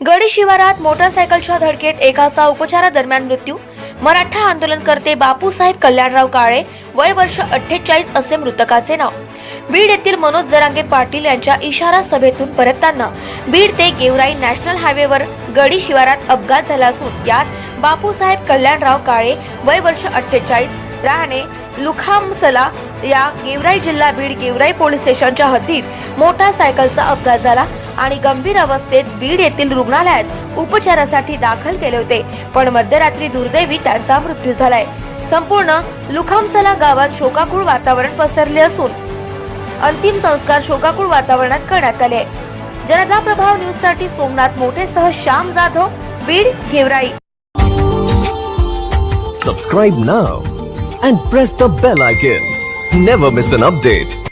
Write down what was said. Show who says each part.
Speaker 1: गडी शिवारात मोटरसायकलच्या धडकेत एकाचा उपचारादरम्यान मृत्यू. मराठा आंदोलनकर्ते बापूसाहेब कल्याणराव काळे वय वर्ष अठ्ठेचाळीस असे मृतकाचे नाव. बीड येथील मनोज जरांगे पाटील यांच्या इशारा सभेतून परतताना बीड ते गेवराई नॅशनल हायवेवर गडी शिवारात अपघात झाला असून यात बापूसाहेब कल्याणराव काळे वय वर्ष अठ्ठेचाळीस राहणे लुखामसला या गेवराई जिल्हा बीड गेवराई पोलीस स्टेशनच्या हद्दीत मोटारसायकलचा अपघात झाला. आणि गंभीर अवस्थेत बीड येथील रुग्णालयात उपचारासाठी दाखल केले होते. पण मध्यरात्री दुर्दैवी त्यांचा मृत्यू झालाय. संपूर्ण लुखामसला गावात शोकाकुळ वातावरण पसरले असून अंतिम संस्कार शोकाकुळ वातावरणात करण्यात आले जनता प्रभाव न्यूजसाठी Somnath मोठेसह Shyam Jadhav Beed Georai.
Speaker 2: Subscribe now and press the bell icon never miss an update